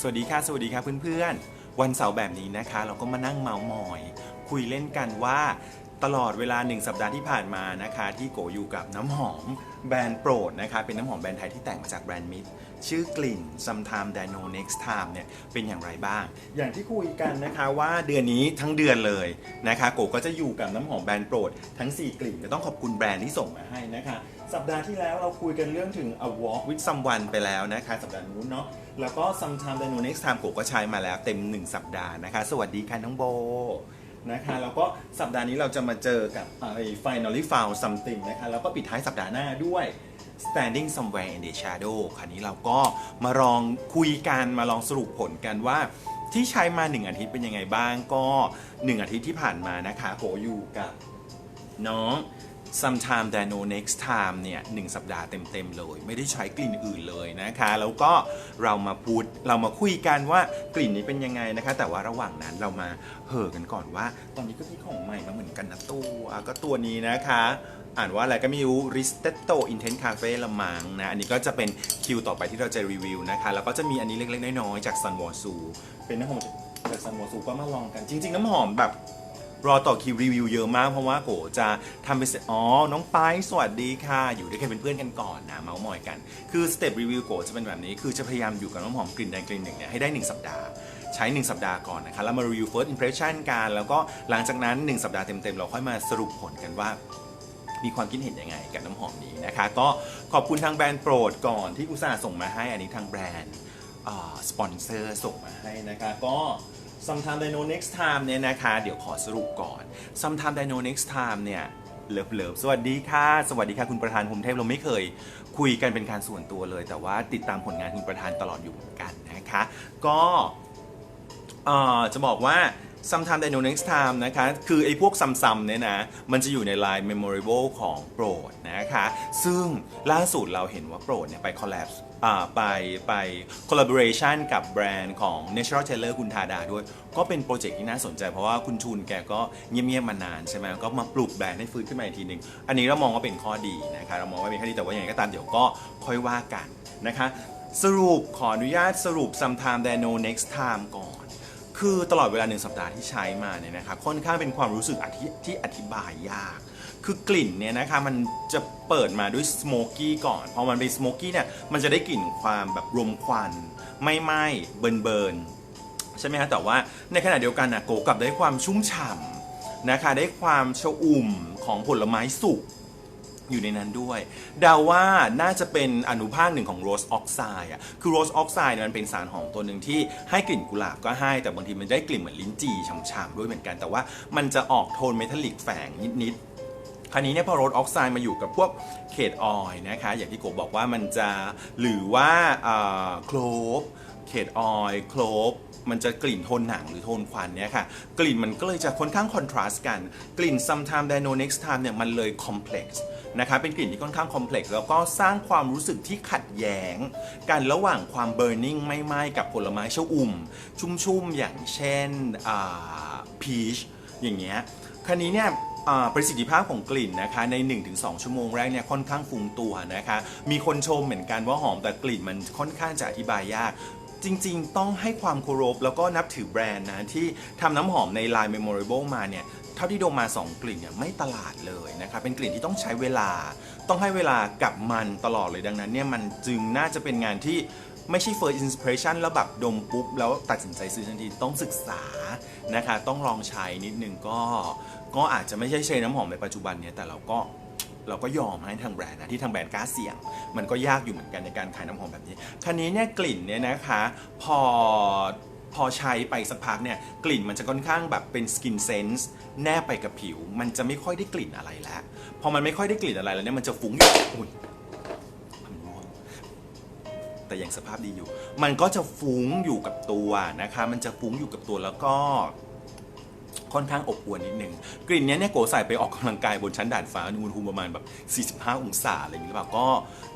สวัสดีค่ะ สวัสดีค่ะเพื่อนๆ วันเสาร์แบบนี้นะคะ เราก็มานั่งเมาส์มอย คุยเล่นกันว่าตลอดเวลาหนึ่งสัปดาห์ที่ผ่านมานะคะ ที่โกอยู่กับน้ำหอมแบรนด์โปรดนะคะ เป็นน้ำหอมแบรนด์ไทยที่แต่งมาจากแบรนด์มิตรชื่อกลิ่น sometime dino next time เนี่ยเป็นอย่างไรบ้าง อย่างที่คุยกันนะคะว่าเดือนนี้ทั้งเดือนเลยนะคะ โกก็จะอยู่กับน้ำหอมแบรนด์โปรดทั้ง 4 กลิ่นก็ต้องขอบคุณแบรนด์ที่ส่งมาให้นะคะ สัปดาห์ที่แล้วเราคุยกันเรื่องถึง a walk with someone ไปแล้วนะคะ สัปดาห์นู้นเนาะแล้วก็ sometime dino next time โกก็ใช้มาแล้วเต็ม 1 สัปดาห์นะคะ สวัสดีค่ะน้องโบนะคะแล้วก็สัปดาห์นี้เราจะมาเจอกับไอ้ finally found something นะคะแล้วก็ปิดท้ายสัปดาห์หน้าด้วย standing somewhere in the shadow คราวนี้เราก็มาลองคุยกันมาลองสรุปผลกันว่าที่ใช้มา 1 อาทิตย์เป็นยังไงบ้างก็ 1 อาทิตย์ที่ผ่านมานะคะโหอยู่กับน้อง sometime that no next time เนี่ยหนึ่งสัปดาห์เต็ม ๆ เลย ไม่ได้ใช้กลิ่นอื่นเลยนะคะ แล้วก็เรามาพูดเรามาคุยกันว่ากลิ่นนี้เป็นยังไงนะคะ แต่ว่าระหว่างนั้นเรามาเห่อกันก่อนว่า ตอนนี้ก็มีของใหม่มาเหมือนกันนะตัวก็ตัวนี้นะคะ อ่านว่าอะไรก็ไม่รู้ Ristetto Intense Cafe ละมังนะ อันนี้ก็จะเป็นคิวต่อไปที่เราจะรีวิวนะคะ แล้วก็จะมีอันนี้เล็ก ๆ น้อย ๆ จาก Sun w a s u เป็นน้ำหอมจาก Sun w a s u ก็มาลองกันจริง ๆ น้ำหอมแบบ รอต่อคิวรีวิวเยอะมากเพราะว่าโกจะทำเป็นเสร็จอ๋อ น้องไปสวัสดีค่ะ อยู่ด้วยกันเป็นเพื่อนกันก่อนนะเมาส์มอยกัน คือสเต็ปรีวิวโกจะเป็นแบบนี้ คือจะพยายามอยู่กับน้ำหอมกลิ่นใดกลิ่นหนึ่งเนี่ยให้ได้ 1 สัปดาห์ ใช้ 1 สัปดาห์ก่อนนะคะแล้วมารีวิว first impression กันแล้วก็หลังจากนั้น 1 สัปดาห์เต็มๆเราค่อยมาสรุปผลกันว่ามีความคิดเห็นยังไงกับน้ำหอมนี้นะคะ ก็ขอบคุณทางแบรนด์โปรดก่อนที่อุตส่าห์ส่งมาให้อันนี้ทางแบรนด์สปอนเซอร์ส่งมาให้นะคะก็ sometime dino next time เนี่ยนะคะ เดี๋ยวขอสรุปก่อน sometime dino next time เนี่ยเลิฟเลิฟสวัสดีค่ะ สวัสดีค่ะคุณประธานภูมิเทพเราไม่เคยคุยกันเป็นการส่วนตัวเลย แต่ว่าติดตามผลงานคุณประธานตลอดอยู่เหมือนกันนะคะ ก็จะบอกว่า sometime dino next time นะคะ คือไอ้พวกซ้ำๆเนี่ยนะ มันจะอยู่ใน line memorable ของโปรดนะคะ ซึ่งล่าสุดเราเห็นว่าโปรดเนี่ยไป collab อ่า ไปไป collaboration กับแบรนด์ของ Natural Tailor คุณทาดาด้วย ก็เป็นโปรเจกต์ที่น่าสนใจเพราะว่าคุณชุนแกก็เงียบๆมานานใช่ไหมก็มาปลุกแบรนด์ให้ฟื้นขึ้นมาอีกทีหนึ่งอันนี้เรามองว่าเป็นข้อดีนะคะเรามองว่าเป็นข้อดีแต่ว่าอย่างไรก็ตามเดี๋ยวก็ค่อยว่ากันนะคะสรุปขออนุญาตสรุป sometime that no next time ก่อน คือตลอดเวลาหนึ่งสัปดาห์ที่ใช้มาเนี่ยนะคะค่อนข้างเป็นความรู้สึกที่อธิบายยาก คือกลิ่นเนี่ยนะคะมันจะเปิดมาด้วยสโมกี้ก่อนพอมันเป็นสโมกี้เนี่ยมันจะได้กลิ่นความแบบรมควันไม่ไหม้เบิร์นเบิร์นใช่ไหมฮะแต่ว่าในขณะเดียวกันนะโกกลับได้ความชุ่มฉ่ำนะคะได้ความชอุ่มของผลไม้สุกอยู่ในนั้นด้วยเดาว่าน่าจะเป็นอนุภาคหนึ่งของโรสออกไซด์อะคือโรสออกไซด์มันเป็นสารหอมตัวหนึ่งที่ให้กลิ่นกุหลาบก็ให้ แต่บางทีมันได้กลิ่นเหมือนลิ้นจี่ฉ่ำๆด้วยเหมือนกัน แต่ว่ามันจะออกโทนเมทัลลิกแฝงนิดๆ คราวนี้เนี่ยพอโรสออกไซด์มาอยู่กับพวกเขตออยนะคะ อย่างที่โกบอกว่ามันจะหรือว่าโคลฟเขตออยโคลฟมันจะกลิ่นโทนหนังหรือโทนควันเนี่ยค่ะ กลิ่นมันก็เลยจะค่อนข้างคอนทราสต์กัน กลิ่น sometime dino next time เนี่ยมันเลยคอมเพล็กซ์นะคะเป็นกลิ่นที่ค่อนข้างคอมเพล็กซ์แล้วก็สร้างความรู้สึกที่ขัดแย้ง กันระหว่างความเบ r ร์นิ่งไม่ไหม้กับผลไม้ชะอุ่ม ชุ่มๆ อย่างเช่นพีชอย่างเงี้ยคราวนี้เนี่ย ประสิทธิภาพของกลิ่นนะคะใน 1-2 ชั่วโมงแรกเนี่ยค่อนข้างฟุ้งตัวนะคะ มีคนชมเหมือนกันว่าหอมแต่กลิ่นมันค่อนข้างจะอธิบายยากจริงๆ ต้องให้ความเคารพแล้วก็นับถือแบรนด์นะ ที่ทำน้ำหอมใน Line Memorable มาเนี่ย เท่าที่ดมมา 2 กลิ่นเนี่ยไม่ตลาดเลยนะคะเป็นกลิ่นที่ต้องใช้เวลา ต้องให้เวลากับมันตลอดเลยดังนั้นเนี่ย มันจึงน่าจะเป็นงานที่ไม่ใช่ first impression แล้วแบบดมปุ๊บ แล้วตัดสินใจซื้อทันทีต้องศึกษานะคะ ต้องลองใช้นิดนึงก็ ก็อาจจะไม่ใช่ใช้น้ำหอมในปัจจุบันเนี่ยแต่เราก็เราก็ยอมให้ทางแบรนด์นะที่ทางแบรนด์กล้าเสี่ยง มันก็ยากอยู่เหมือนกันในการขายน้ำหอมแบบนี้คราวนี้เนี่ยกลิ่นเนี่ยนะคะพอพอใช้ไปสักพักเนี่ยกลิ่นมันจะค่อนข้างแบบเป็นสกินเซนส์แนบไปกับผิว มันจะไม่ค่อยได้กลิ่นอะไรแล้วพอมันไม่ค่อยได้กลิ่นอะไรแล้วเนี่ยมันจะฟุ้งอยู่อุ้ยมันร่วงแต่ยังสภาพดีอยู่ มันก็จะฟุ้งอยู่กับตัวนะคะ มันจะฟุ้งอยู่กับตัวแล้วก็ ค่อนข้างอบอวลนิดนึงกลิ่นนี้เนี่ยโกใส่ไปออกกำลังกายบนชั้นดาดฟ้าอุณหภูมิประมาณแบบ 45 องศาอะไรอย่างเงี้หรือเปล่าก็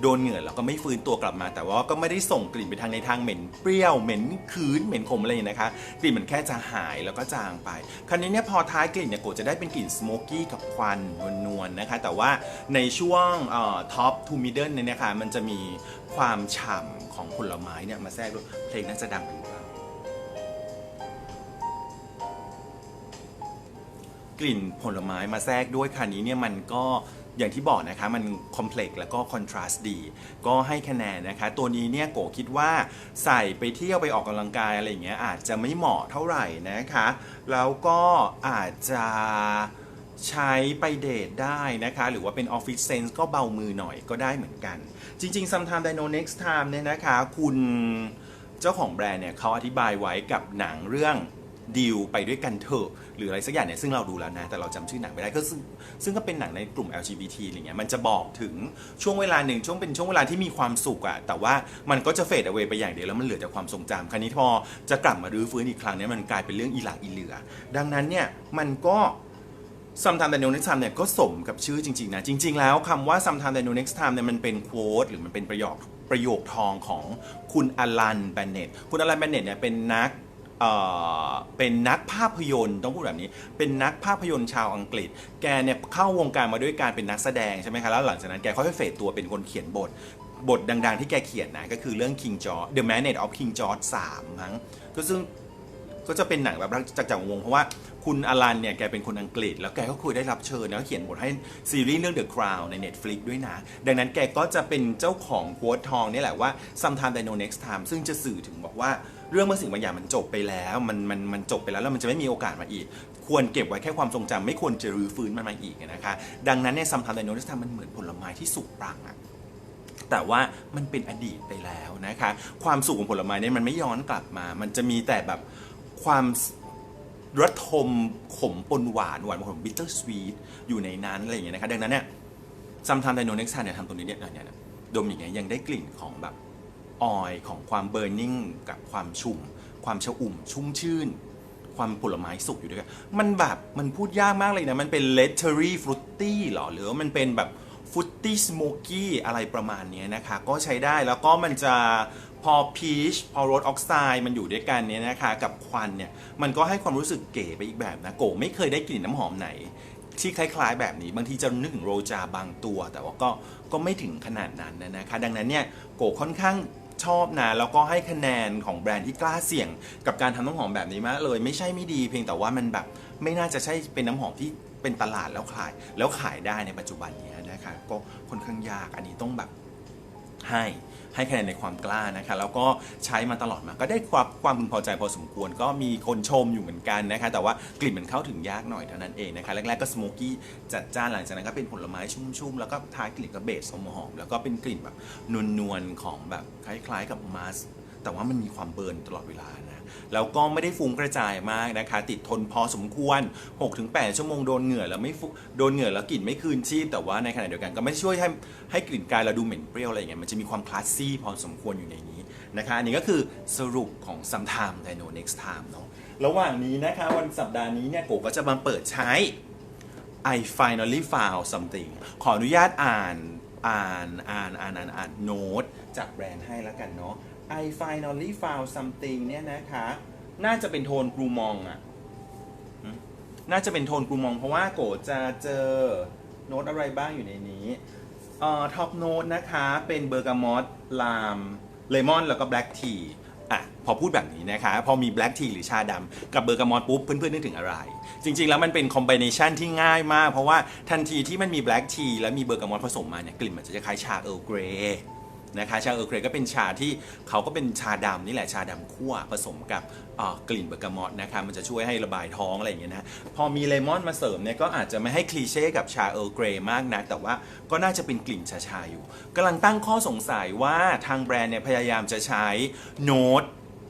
โดนเหงื่อแล้วก็ไม่ฟื้นตัวกลับมา แต่ว่าก็ไม่ได้ส่งกลิ่นไปทางในทางเหม็นเปรี้ยวเหม็นคืนเหม็นขมอะไรอย่างเงี้นะคะ กลิ่นมันแค่จะหายแล้วก็จางไป คราวนี้เนี่ยพอท้ายกลิ่นเนี่ยโกจะได้เป็นกลิ่นสโมกกี้กับควันนวลๆนะคะ แต่ว่าในช่วงท็อปทูมิดเดิลเนี่ยนะคะมันจะมีความฉ่ำของผลไม้เนี่ยมาแทรกด้วยเพลงน่าจะดังหรือเปล่ กลิ่นผลไม้มาแทรกด้วยคันนี้เนี่ยมันก็อย่างที่บอกนะคะมันคอมเพล็กซ์แล้วก็คอนทราสต์ดี ก็ให้คะแนนนะคะ ตัวนี้เนี่ยโกคิดว่าใส่ไปเที่ยวไปออกกำลังกายอะไรอย่างเงี้ยอาจจะไม่เหมาะเท่าไหร่นะคะ แล้วก็อาจจะใช้ไปเดทได้นะคะ หรือว่าเป็นออฟฟิศเซนส์ก็เบามือหน่อยก็ได้เหมือนกัน จริงๆ sometime dino next time เนี่ยนะคะ คุณเจ้าของแบรนด์เนี่ยเขาอธิบายไว้กับหนังเรื่อง ดีลไปด้วยกันเถอะหรืออะไรสักอย่างเนี่ยซึ่งเราดูแล้วนะ แต่เราจำชื่อหนังไม่ได้ก็ซึ่งซึ่งก็เป็นหนังในกลุ่ม LGBT อะไรเงี้ยมันจะบอกถึงช่วงเวลาหนึ่งช่วงเป็นช่วงเวลาที่มีความสุขอะแต่ว่ามันก็จะเฟดเอาไว้ไปอย่างเดียวแล้วมันเหลือแต่ความทรงจำคราวนี้พอจะกลับมารื้อฟื้นอีกครั้งเนี่ยมันกลายเป็นเรื่องอีหลักอีเหลือ ดังนั้นเนี่ยมันก็ sometime the new next time เนี่ยก็สมกับชื่อจริงๆนะ จริง ๆ แล้วคำว่า sometime the new next time เนี่ยมันเป็นโค้ดหรือมันเป็นประโยคประโยคทองของคุณอลันแบนเน็ตคุณอลันแบนเน็ตเนี่ยเป็นนัก เอ่อเป็นนักภาพยนตร์ต้องพูดแบบนี้ เป็นนักภาพยนตร์ชาวอังกฤษ แกเนี่ยเข้าวงการมาด้วยการเป็นนักแสดงใช่ไหมคะแล้วหลังจากนั้นแกค่อยๆเฟดตัวเป็นคนเขียนบท บทดังๆที่แกเขียนนะก็คือเรื่อง King George The Manet of King George 3มั้งก็ซึ่งก็จะเป็นหนังแบบรักจากจักวงเพราะว่าคุณอลันเนี่ยแกเป็นคนอังกฤษ แล้วแกก็เคยได้รับเชิญ แล้วเขียนบทให้ซีรีส์เรื่อง The Crown ใน Netflix ด้วยนะ ดังนั้นแกก็จะเป็นเจ้าของโค้ดทองนี่แหละว่า sometime I know next time ซึ่งจะสื่อถึงบอกว่า เรื่องเมื่อสิ่งบางอย่างมันจบไปแล้ว มันมันมันจบไปแล้วแล้วมันจะไม่มีโอกาสมาอีก ควรเก็บไว้แค่ความทรงจำไม่ควรจะรื้อฟื้นมันมาอีกนะคะ ดังนั้นเนี่ย sometime I know next time มันเหมือนผลไม้ที่สุกปรังอะแต่ว่ามันเป็นอดีตไปแล้วนะคะ ความสุขของผลไม้เนี่ยมันไม่ย้อนกลับมา มันจะมีแต่แบบความระทมขมปนหวานหวานขมบิ t เตอร์สวีทอยู่ในนั้นอะไรอย่างเงี้ยนะคะดังนั้นเนี่ยซัมทามไดโนเน็กซ์เนี่ยทำตรงนี้เนี่ยเนี่ยเนี่ยดมอย่างเงี้ยยังได้กลิ่นของแบบ ออยของความเบ r ร์นิ่งกับความชุ่ม ความชอุ่ม ชุ่มชื่น ความผลไม้สุกอยู่ด้วยกันมันแบบมันพูดยากมากเลยนะ มันเป็นเลตเทอรี่ฟรุตตี้หรอ หรือว่ามันเป็นแบบฟรุตตี้สโมกี้อะไรประมาณนี้นะคะ ก็ใช้ได้แล้วก็มันจะพอพีชพอโรสออกไซด์มันอยู่ด้วยกันเนี่ยนะคะ กับควันเนี่ย มันก็ให้ความรู้สึกเก๋ไปอีกแบบนะ โกไม่เคยได้กลิ่นน้ำหอมไหน ที่คล้ายๆแบบนี้ บางทีจะนึกถึงโรจาบางตัว แต่ว่าก็ก็ไม่ถึงขนาดนั้นนะคะ ดังนั้นเนี่ยโกค่อนข้าง ชอบนะ แล้วก็ให้คะแนนของแบรนด์ที่กล้าเสี่ยง กับการทำน้ำหอมแบบนี้มากเลยไม่ใช่ไม่ดี เพียงแต่ว่ามันแบบไม่น่าจะใช่เป็นน้ำหอมที่เป็นตลาดแล้วขาย แล้วขายได้ในปัจจุบันนี้นะคะก็ค่อนข้างยากอันนี้ต้องแบบ ให้ให้คะแนนในความกล้านะคะแล้วก็ใช้มาตลอดมาก็ได้ความความพึงพอใจพอสมควร ก็มีคนชมอยู่เหมือนกันนะคะแต่ว่ากลิ่นมันเข้าถึงยากหน่อยเท่านั้นเองนะคะแรกๆก็สโมกี้จัดจ้านหลังจากนั้นก็เป็นผลไม้ชุ่มๆ แล้วก็ท้ายกลิ่นก็เบสหอมแล้วก็เป็นกลิ่นแบบนวลๆของแบบคล้ายๆกับมัส แต่ว่ามันมีความเบิร์นตลอดเวลานะแล้วก็ไม่ได้ฟุ้งกระจายมากนะคะ ติดทนพอสมควร 6-8 ชั่วโมงโดนเหงื่อแล้วไม่ฟุโดนเหงื่อแล้วกลิ่นไม่คืนชีพแต่ว่าในขณะเดียวกันก็ไม่ช่วยให้ให้กลิ่นกายเราดูเหม็นเปรี้ยวอะไรอย่างเงี้ยมันจะมีความคลาสซี่พอสมควรอยู่ในนี้นะคะอันนี้ก็คือสรุปของ sometime Dino next time เนาะระหว่างนี้นะคะวันสัปดาห์นี้เนี่ยโกก็จะมาเปิดใช้ I finally found something ขออนุญาตอ่านอ่านอ่านอ่านอ่านอ่านโน้ตจากแบรนด์ให้แล้วกันเนาะ I finally found something เนี่ยนะคะ น่าจะเป็นโทนกรูมองอะน่าจะเป็นโทนกรูมอง เพราะว่าโกจะเจอโน้ตอะไรบ้างอยู่ในนี้เอ่อท็อปโน้ตนะคะเป็นเบอร์กามอตลามเลมอนแล้วก็แบล็กทีอะพอพูดแบบนี้นะคะ พอมีแบล็กทีหรือชาดำกับเบอร์กามอตปุ๊บเพื่อนๆนึกถึงอะไร จริงๆ แล้วมันเป็นคอมบิเนชันที่ง่ายมาก เพราะว่าทันทีที่มันมีแบล็กทีและมีเบอร์กามอตผสมมาเนี่ยกลิ่นมันจะคล้ายชาเอ r ร์เกรย์ นะคะชาเออร์เกรก็เป็นชาที่เขาก็เป็นชาดำนี่แหละชาดำคั่วผสมกับกลิ่นเบอร์กามอตนะคะมันจะช่วยให้ระบายท้องอะไรอย่างเงี้ยนะพอมีเลมอนมาเสริมเนี่ยก็อาจจะไม่ให้คลีเช่กับชาเออร์เกรมากนะแต่ว่าก็น่าจะเป็นกลิ่นชาชาๆอยู่กำลังตั้งข้อสงสัยว่าทางแบรนด์เนี่ยพยายามจะใช้โน้ต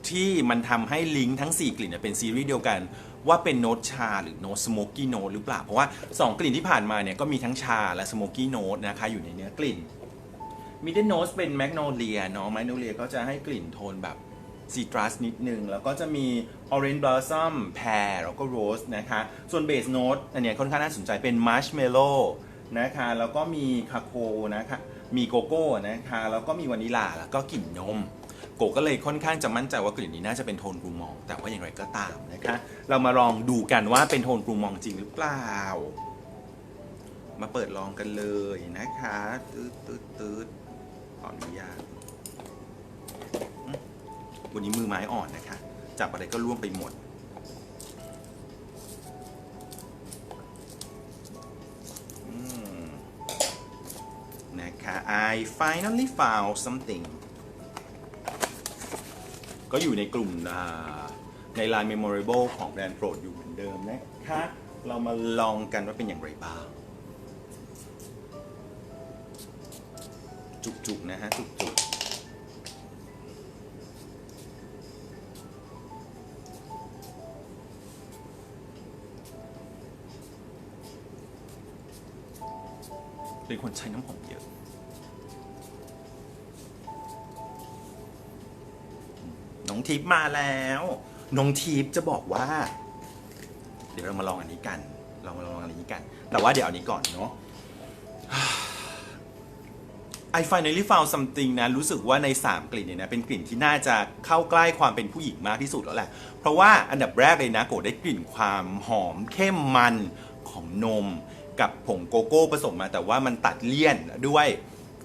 ที่มันทำให้ลิงก์ทั้ง 4 กลิ่นเป็นซีรีส์เดียวกันว่าเป็นโน้ตชาหรือโน้ตสโมกกี้โน้ตหรือเปล่า เพราะว่าสองกลิ่นที่ผ่านมาเนี่ยก็มีทั้งชาและสโมกกี้โน้ตนะคะอยู่ในเนื้อกลิ่น มิดเดิลโนสเป็นแมกโนเลียเนาะแมกโนเลียก็จะให้กลิ่นโทนแบบซีตรัสนิดนึง แล้วก็จะมี Orange Blossom Pear แล้วก็ Rose นะคะ ส่วนเบสโน้ตอันนี้ค่อนข้างน่าสนใจเป็น Marshmallow นะคะ แล้วก็มีคาโคนะคะ มีโกโก้นะคะ แล้วก็มีวานิลา แล้วก็กลิ่นนม โกก็เลยค่อนข้างจะมั่นใจว่ากลิ่นนี้น่าจะเป็นโทนกรูมอง แต่ว่าอย่างไรก็ตามนะคะ เรามาลองดูกันว่าเป็นโทนกรูมองจริงหรือเปล่า มาเปิดลองกันเลยนะคะตืดตืดตืด ออนุญาตวันนี้มือไม้อ่อนนะคะ จับอะไรก็ล่วงไปหมด นะคะ I finally found something ก็อยู่ในกลุ่มใน Line Memorable ของแบรนด์โปรดอยู่เหมือนเดิมนะคะ เรามาลองกันว่าเป็นอย่างไรบ้าง จุกๆนะฮะจุกๆเป็นคนใช้น้ำหอมเยอะ น้องทิพมาแล้ว น้องทิพจะบอกว่า เดี๋ยวเรามาลองอันนี้กัน เรามาลองอันนี้กัน แต่ว่าเดี๋ยวอันนี้ก่อนเนาะ I finally found something นะรู้สึกว่าใน 3 กลิ่นเนี่ยนะเป็นกลิ่นที่น่าจะเข้าใกล้ความเป็นผู้หญิงมากที่สุดแล้วแหละ เพราะว่าอันดับแรกเลยนะโกได้กลิ่นความหอมเข้มมันของนม กับผงโกโก้ผสมมา แต่ว่ามันตัดเลี่ยนด้วย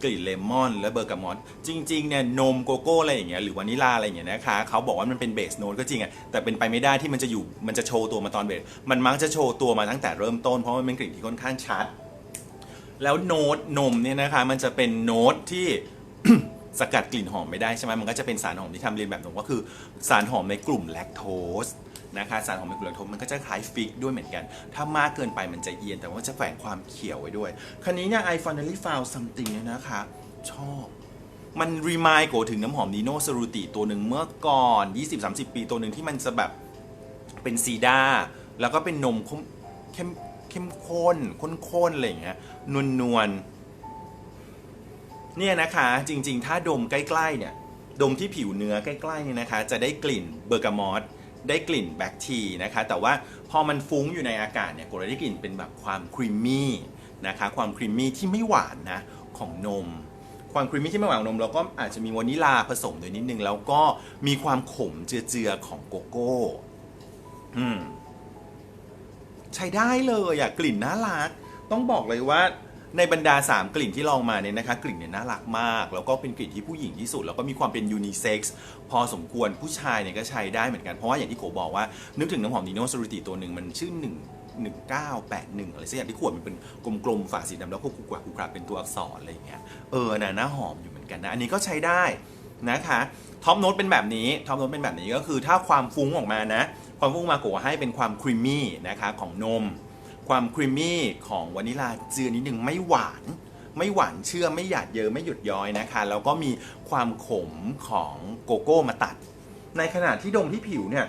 กลิ่นเลมอนและเบอร์กามอตจริงๆเนี่ยนมโกโก้อะไรอย่างเงี้ยหรือวานิลาอะไรอย่างเงี้ยนะคะเขาบอกว่ามันเป็นเบสโน e ก็จริงอะแต่เป็นไปไม่ได้ที่มันจะอยู่มันจะโชว์ตัวมาตอนเบสมันมักจะโชว์ตัวมาตั้งแต่เริ่มต้นเพราะมันเป็นกลิ่นที่ค่อนข้างชัด แล้วโน้ตนมเนี่ยนะคะมันจะเป็นโน้ตที่ สกัดกลิ่นหอมไม่ได้ใช่ไหมมันก็จะเป็นสารหอมที่ทำเรียนแบบนมก็คือสารหอมในกลุ่มแลคโตสนะคะสารหอมในกลุ่มแลคโตสมันก็จะคล้ายฟิกด้วยเหมือนกัน ถ้ามากเกินไปมันจะเอียน แต่ว่าจะแฝงความเขียวไว้ด้วยคราวนี้เนี่ย I finally found something เนี่ยนะคะ ชอบมันรีมายโกถึงน้ำหอมนีโนสรูติตัวหนึ่งเมื่อก่อน 20-30 ปีตัวหนึ่งที่มันจะแบบเป็นซีดาแล้วก็เป็นนมเข้ม เข้มข้นข้นๆอะไรอย่างเงี้ยนวลนวลๆเนี่ยนะคะ จริง ๆ ถ้าดมใกล้ๆเนี่ย ดมที่ผิวเนื้อใกล้ๆเนี่ยนะคะ จะได้กลิ่นเบอร์กามอตได้กลิ่นแบล็กทีนะคะ แต่ว่าพอมันฟุ้งอยู่ในอากาศเนี่ยก็เลยได้กลิ่นเป็นแบบความครีมมี่นะคะ ความครีมมี่ที่ไม่หวานนะของนม ความครีมมี่ที่ไม่หวานของนมแล้วก็อาจจะมีวานิลาผสมด้วยนิดนึง แล้วก็มีความขมเจือๆของโกโก้ อืม ใช้ได้เลยอะกลิ่นน่ารัก ต้องบอกเลยว่าในบรรดา 3 กลิ่นที่ลองมาเนี่ยนะคะ กลิ่นเนี่ยน่ารักมาก แล้วก็เป็นกลิ่นที่ผู้หญิงที่สุด แล้วก็มีความเป็นยูนิเซ็กซ์พอสมควรผู้ชายเนี่ยก็ใช้ได้เหมือนกัน เพราะว่าอย่างที่โกบอกว่า นึกถึงน้ำหอมดีโนสรูติตัวหนึ่งมันชื่อ1 1981 อะไรสักอย่างที่ขวดมันเป็นกลมๆฝาสีดำแล้วก็กุกวากุกราเป็นตัวอักษรอะไรอย่างเงี้ยเออน่ะน่าหอมอยู่เหมือนกันนะ อันนี้ก็ใช้ได้นะคะท็อปโน้ตเป็นแบบนี้ท็อปโน้ตเป็นแบบนี้ก็คือถ้าความฟุ้งออกมานะ ความฟุ้งมาโกให้เป็นความครีมมี่นะคะของนม ความครีมมี่ของวานิลาเจือนิดนึงไม่หวาน ไม่หวานเชื่อไม่หยาดเยอะไม่หยุดย้อยนะคะ แล้วก็มีความขมของโกโก้มาตัด ในขณะที่ดมที่ผิวเนี่ย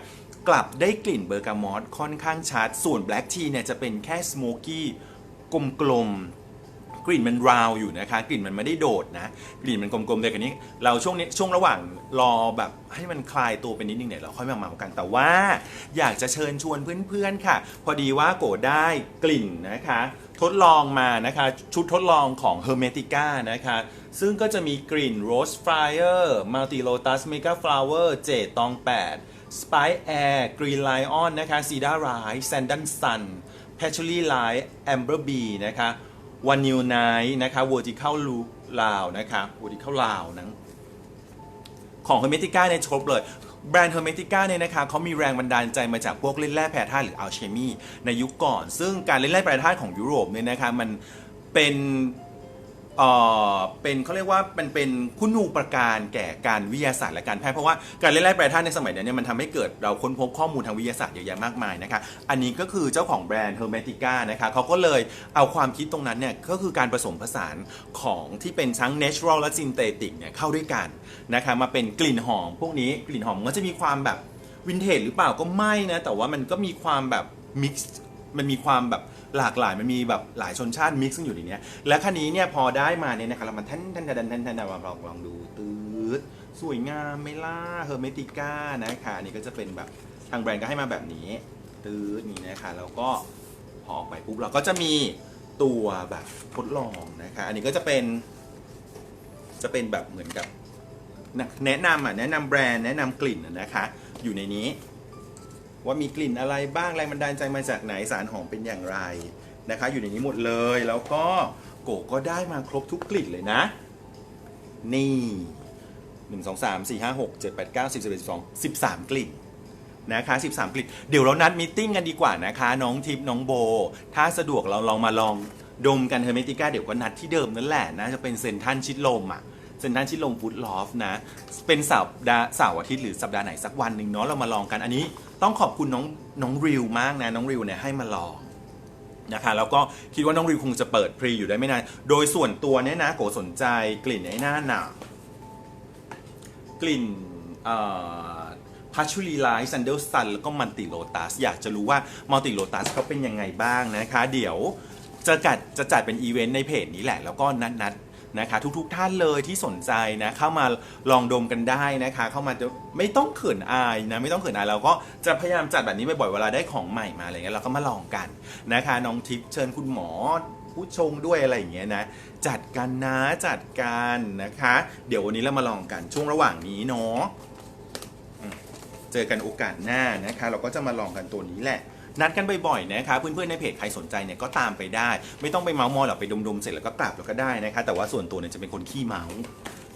กลับได้กลิ่นเบอร์กามอตค่อนข้างชัด ส่วนแบล็กทีเนี่ยจะเป็นแค่สโมกี้กลมๆ กลิ่นมันราวอยู่นะคะ กลิ่นมันไม่ได้โดดนะ กลิ่นมันกลมๆแต่กันนี้ เราช่วงนี้ช่วงระหว่างรอแบบให้มันคลายตัวไปนิดนึงเนี่ยเราค่อยมาเมากันแต่ว่า อยากจะเชิญชวนเพื่อนๆค่ะ พอดีว่าโกได้กลิ่นนะคะ ทดลองมานะคะ ชุดทดลองของ Hermetica นะคะซึ่งก็จะมีกลิ่น Rose Fire Multi Lotus Mega Flower เจดตอง8 Spice Air Green Lion นะคะ Cedar Rise Sandal Sun Patchouli Light Amber Bee นะคะ วันนิวไนท์นะคะวัวจิเข้าลูลาวนะคะวัวจิเข้าลาวนะของเฮอร์เมติก้าในครบเลยแบรนด์เทอร์เมติก้าเนี่ยนะคะเขามีแรงบันดาลใจมาจากพวกเล่นแร่แปรธาตุหรืออัลเชมีในยุคก่อน ซึ่งการเล่นแร่แปรธาตุของยุโรปเนี่ยนะคะมันเป็น เอ่อเป็นเขาเรียกว่ามันเป็นคุณูปการแก่การวิทยาศาสตร์และการแพทย์เพราะว่าการเล่นแร่แปรธาตุในสมัยนั้นเนี่ยมันทำให้เกิดเราค้นพบข้อมูลทางวิทยาศาสตร์เยอะแยะมากมายนะคะอันนี้ก็คือเจ้าของแบรนด์ Hermetica นะคะเขาก็เลยเอาความคิดตรงนั้นเนี่ยก็คือการผสมผสานของที่เป็นทั้ง natural และ synthetic เนี่ยเข้าด้วยกันนะคะมาเป็นกลิ่นหอม พวกนี้กลิ่นหอมมันก็จะมีความแบบวินเทจหรือเปล่าก็ไม่นะแต่ว่ามันก็มีความแบบ mix มันมีความแบบ หลากหลายมันมีแบบหลายชนชาติมิกซ์ซึ่งอยู่ในเนี้ยและคันนี้เนี่ยพอได้มาเนี่ยนะครับแล้วมันท่านท่านท่านท่านท่านลองลองลองดูตืดสวยงามไม่ล่าเฮอร์เมติก้านะคะอันนี้ก็จะเป็นแบบทางแบรนด์ก็ให้มาแบบนี้ตืดนี่นะคะแล้วก็พอออกไปปุ๊บเราก็จะมีตัวแบบทดลองนะคะอันนี้ก็จะเป็น จะเป็นแบบเหมือนกับแนะนำอะแนะนำแบรนด์แนะนำกลิ่นอะนะคะ อยู่ในนี้ ว่ามีกลิ่นอะไรบ้างแรงบันดาลใจมาจากไหนสารหอมเป็นอย่างไรนะคะ อยู่ในนี้หมดเลยแล้วก็โกก็ได้มาครบทุกกลิ่นเลยนะ นี่หนึ่งสองสามสี่ห้าหกเจ็ดแปดเก้าสิบสิบเอ็ดสิบสองสิบสามกลิ่นนะคะ 13 กลิ่น เดี๋ยวเรานัดมิทติ้งกันดีกว่านะคะ น้องทิพย์น้องโบ ถ้าสะดวกเราลองมาลองดมกันเฮอร์เมติก้าเดี๋ยวก็นัดที่เดิมนั่นแหละนะจะเป็นเซนทันชิดลมอะ เซนทรันชิดลมฟูดลอฟนะ เป็นสัปดาห์เสาร์อาทิตย์หรือสัปดาห์ไหนสักวันหนึ่งเนาะเรามาลองกันอันนี้ต้องขอบคุณน้องน้องริวมากนะน้องริวเนี่ยให้มาลองนะคะแล้วก็คิดว่าน้องริวคงจะเปิดพรีอยู่ได้ไม่นานโดยส่วนตัวเนี่ยนะโกสนใจกลิ่นไอ้หน้าหนาวกลิ่นพัช u รีไลท์ซันเดลซันแล้วก็มันติโลตัส อยากจะรู้ว่ามัลติโลตัสเขาเป็นยังไงบ้างนะคะ เดี๋ยวจะจัดจะจัดเป็นอีเวนต์ในเพจนี้แหละ แล้วก็นัดนัด นะคะ ทุกๆท่านเลยที่สนใจนะเข้ามาลองดมกันได้นะคะ เข้ามาจะไม่ต้องเขินอายนะไม่ต้องเขินอายเราก็จะพยายามจัดแบบนี้บ่อยๆเวลาได้ของใหม่มาอะไรเงี้ยเราก็มาลองกันนะคะน้องทิพย์เชิญคุณหมอผู้ชงด้วยอะไรอย่างเงี้ยนะ จัดกันนะจัดกันนะคะ เดี๋ยววันนี้เรามาลองกันช่วงระหว่างนี้เนาะเจอกันโอกาสหน้านะคะ เราก็จะมาลองกันตัวนี้แหละ นัดกันบ่อยๆนะคะเพื่อนๆในเพจใครสนใจเนี่ยก็ตามไปได้ ไม่ต้องไปเมาส์มอยหรอกไปดมๆเสร็จแล้วก็กลับแล้วก็ได้นะคะแต่ว่าส่วนตัวเนี่ยจะเป็นคนขี้เมาส์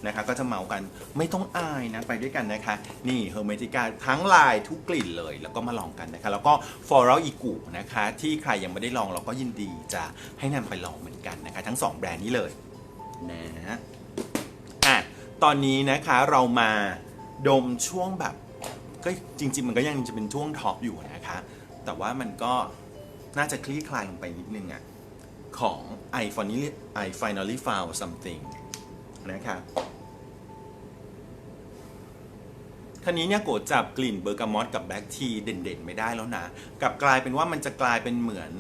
นะคะก็จะเมากันไม่ต้องอายนะไปด้วยกันนะคะ นี่เฮอร์เมติกาทั้งลายทุกกลิ่นเลย แล้วก็มาลองกันนะคะ แล้วก็ฟอรัลอีกูนะคะ ที่ใครยังไม่ได้ลองเราก็ยินดีจะให้นำไปลองเหมือนกันนะคะ ทั้งสองแบรนด์นี้เลยนะอะตอนนี้นะคะเรามาดมช่วงแบบก็จริง ๆ มันก็ยังจะเป็นช่วงท็อปอยู่นะคะ แต่ว่ามันก็น่าจะคลี่คลายลงไปนิดนึงอะของ I finally I finally found something นะคะท่านี้เนี่ยโกดจับกลิ่นเบอร์กามอตกับแบล็กทีเด่นๆ ไม่ได้แล้วนะกลับกลายเป็นว่ามันจะกลายเป็นเหมือน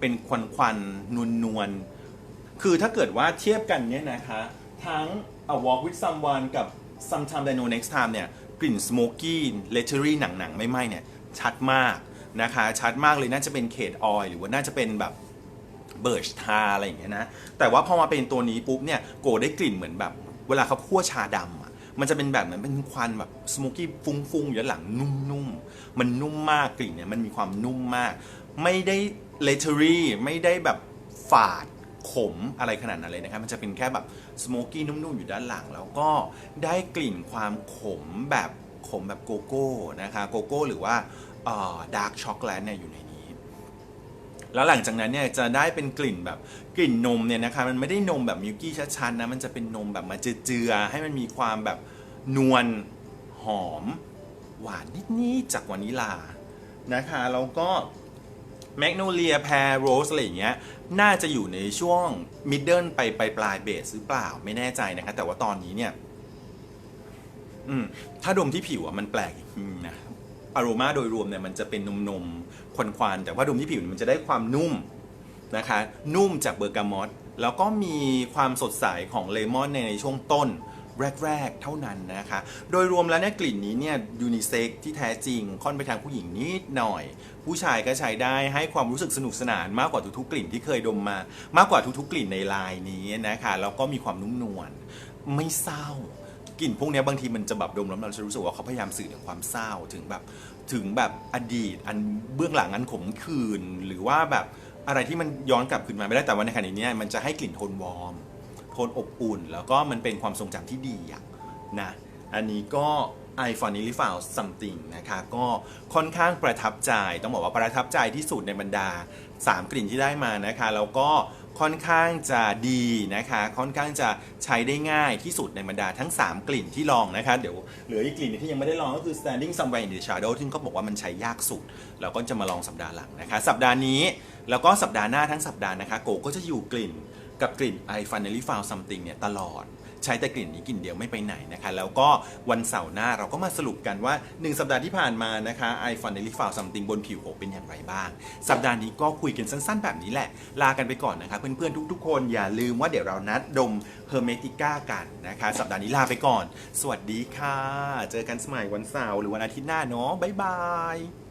เป็นควันควันนวลนวลๆคือถ้าเกิดว่าเทียบกันเนี่ยนะคะ ทั้ง A Walk with Someone กับ Sometime I Know Next Time เนี่ย กลิ่น Smoky Lettery หนังๆ ไม่ไหมเนี่ย ชัดมาก นะคะ ชัดมากเลยน่าจะเป็นเคดออยหรือว่าน่าจะเป็นแบบเบิร์ชทาอะไรอย่างเงี้ยนะ แต่ว่าพอมาเป็นตัวนี้ปุ๊บเนี่ยโกได้กลิ่นเหมือนแบบ เวลาเขาคั่วชาดำอะมันจะเป็นแบบเหมือนเป็นควันแบบสโมกี้ฟุ้งๆอยู่ด้านหลังนุ่มๆ มันนุ่มมากกลิ่นเนี่ยมันมีความนุ่มมาก ไม่ได้เลเทอรี่ไม่ได้แบบฝาดขมอะไรขนาดนั้นเลยนะครับ มันจะเป็นแค่แบบสโมกี้นุ่มๆ อยู่ด้านหลัง แล้วก็ได้กลิ่นความขมแบบขมแบบโกโก้นะคะโกโก้หรือว่า ดาร์กช็อกโกแลตเนี่ยอยู่ในนี้ แล้วหลังจากนั้นเนี่ยจะได้เป็นกลิ่นแบบกลิ่นนมเนี่ยนะคะมันไม่ได้นมแบบมิลกี้ชัดๆนะมันจะเป็นนมแบบมาเจือๆให้มันมีความแบบนวลหอม หวานนิดๆจากวานิลานะคะแล้วก็แมกโนเลียแพรโรสอะไรอย่างเงี้ยน่าจะอยู่ในช่วงมิดเดิลไปไปปลายเบสหรือเปล่าไม่แน่ใจนะคะแต่ว่าตอนนี้เนี่ย อืม ถ้าดมที่ผิวอะมันแปลกนะ อารมาโดยรวมเนี่ยมันจะเป็นนมนมควันควันๆแต่ว่าดมที่ผิวเนี่ยมันจะได้ความนุ่มนะคะ นุ่มจากเบอร์กามอตแล้วก็มีความสดใสของเลมอนในช่วงต้นแรกๆ เท่านั้นนะคะ โดยรวมแล้วเนี่ยกลิ่นนี้เนี่ยยูนิเซ็กที่แท้จริงค่อนไปทางผู้หญิงนิดหน่อย ผู้ชายก็ใช้ได้ให้ความรู้สึกสนุกสนานมากกว่าทุกๆกลิ่นที่เคยดมมา มากกว่าทุกๆกลิ่นในลายนี้นะคะ แล้วก็มีความนุ่มนวลไม่เศร้า กลิ่นพวกเนี้ยบางทีมันจะแบบดมแล้วเราจะรู้สึกว่าเขาพยายามสื่อถึงความเศร้าถึงแบบถึงแบบอดีต อันเบื้องหลังอันขมขื่นหรือว่าแบบอะไรที่มันย้อนกลับคืนมาไม่ได้แต่ว่าในขณะนี้มันจะให้กลิ่นโทนวอร์มโทนอบอุ่น แล้วก็มันเป็นความทรงจำที่ดีอะนะอันนี้ก็ I finally found something นะคะก็ค่อนข้างประทับใจ ต้องบอกว่าประทับใจที่สุดในบรรดา 3 กลิ่นที่ได้มานะคะ แล้วก็ ค่อนข้างจะดีนะคะ ค่อนข้างจะใช้ได้ง่ายที่สุดในบรรดาทั้ง 3 กลิ่นที่ลองนะคะ เดี๋ยวเหลืออีกกลิ่นที่ยังไม่ได้ลองก็คือ standing somewhere in the shadow ซึ่งเขาบอกว่ามันใช้ยากสุด เราก็จะมาลองสัปดาห์หลังนะคะ สัปดาห์นี้แล้วก็สัปดาห์หน้าทั้งสัปดาห์นะคะ โกก็จะอยู่กลิ่นกับกลิ่น I finally found something เนี่ยตลอด ใช้แต่กลิ่นนี้กลิ่นเดียวไม่ไปไหนนะคะแล้วก็วันเสาร์หน้าเราก็มาสรุปกันว่า 1 สัปดาห์ที่ผ่านมานะคะ i f o n e l y f o u l something บนผิวโขเป็นอย่างไรบ้าง สัปดาห์นี้ก็คุยกันสั้นๆ แบบนี้แหละ ลากันไปก่อนนะคะ เพื่อนๆ ทุกๆ คนอย่าลืมว่าเดี๋ยวเรานัดดม Hermetica กันนะคะ สัปดาห์นี้ลาไปก่อน สวัสดีค่ะ เจอกันสมัยวันเสาร์หรือวันอาทิตย์หน้าเนาะบ๊ายบาย